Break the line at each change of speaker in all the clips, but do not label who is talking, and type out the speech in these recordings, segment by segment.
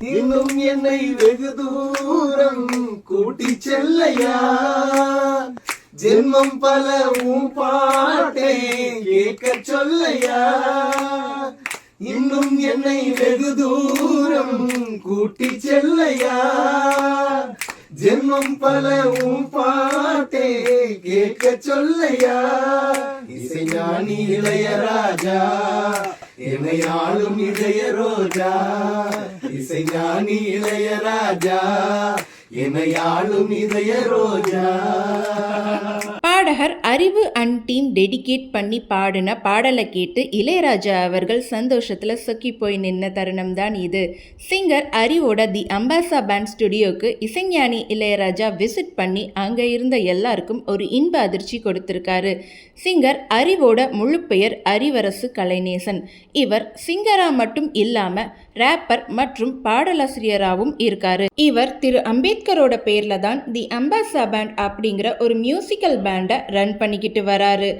இன்னும் என்னை வெகு தூரம் கூட்டி செல்லையா? ஜென்மம் பல உன் பாட்டை கேட்க சொல்லையா? இன்னும் என்னை வெகு தூரம் கூட்டி செல்லையா? ஜென்மம் பல உன் பாட்டே கேட்க சொல்லையா? இசைஞானி இளையராஜா என்னை ஆளும் இதய ரோஜா. இசை இசைஞானி இளையராஜா என்னை ஆளும் இதய ரோஜா.
அறிவு அண்ட் டீம் டெடிகேட் பண்ணி பாடின பாடலை கேட்டு இளையராஜா அவர்கள் சந்தோஷத்தில் சொக்கி போய் நின்ன தருணம் தான் இது சிங்கர் அறிவோட தி அம்பாசா பேண்ட் ஸ்டுடியோக்கு இசைஞானி இளையராஜா விசிட் பண்ணி அங்கே இருந்த எல்லாருக்கும் ஒரு இன்ப அதிர்ச்சி கொடுத்திருக்காரு. சிங்கர் அறிவோட முழு பெயர் அறிவரசு கலைநேசன். இவர் சிங்கரா மட்டும் இல்லாமல் ரேப்பர் மற்றும் பாடலாசிரியராகவும் இருக்காரு. இவர் திரு அம்பேத்கரோட பேரில் தான் தி அம்பாசா பேண்ட் அப்படிங்கிற ஒரு மியூசிக்கல் பேண்டை ரன் பண்ணிக்கிட்டு வராரு.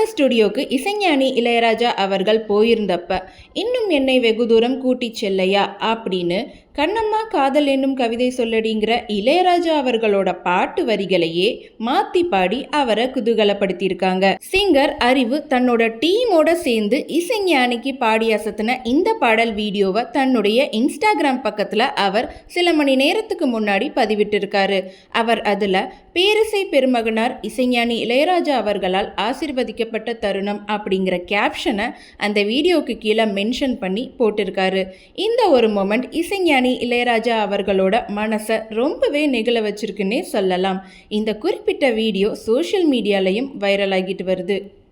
அந்த ஸ்டுடியோக்கு இசைஞானி இளையராஜா அவர்கள் போயிருந்தப்ப இன்னும் என்னை வெகு தூரம் கூட்டி செல்லையா? அப்படின்னு கண்ணம்மா காதல் என்னும் கவிதை சொல்லடிங்கிற இளையராஜா அவர்களோட பாட்டு வரிகளையே மாத்தி பாடி அவரை குதூகலப்படுத்தியிருக்காங்க. சிங்கர் அறிவு தன்னோட டீமோட சேர்ந்து இசைஞானிக்கு பாடி அசத்தின இந்த பாடல் வீடியோவை தன்னுடைய இன்ஸ்டாகிராம் பக்கத்துல அவர் சில மணி நேரத்துக்கு முன்னாடி பதிவிட்டிருக்காரு. அவர் அதுல பேரிசை பெருமகனார் இசைஞானி இளையராஜா அவர்களால் ஆசிர்வதிக்கப்பட்ட தருணம் அப்படிங்கிற கேப்ஷனை அந்த வீடியோக்கு கீழே மென்ஷன் பண்ணி போட்டிருக்காரு. இந்த ஒரு மொமெண்ட் இசைஞானி இளையராஜா அவர்களோட மனசை ரொம்பவே நெகிழ வச்சிருக்குன்னே சொல்லலாம். இந்த குறிப்பிட்ட வீடியோ சோஷியல் மீடியாலையும் வைரல் ஆகிட்டு வருது.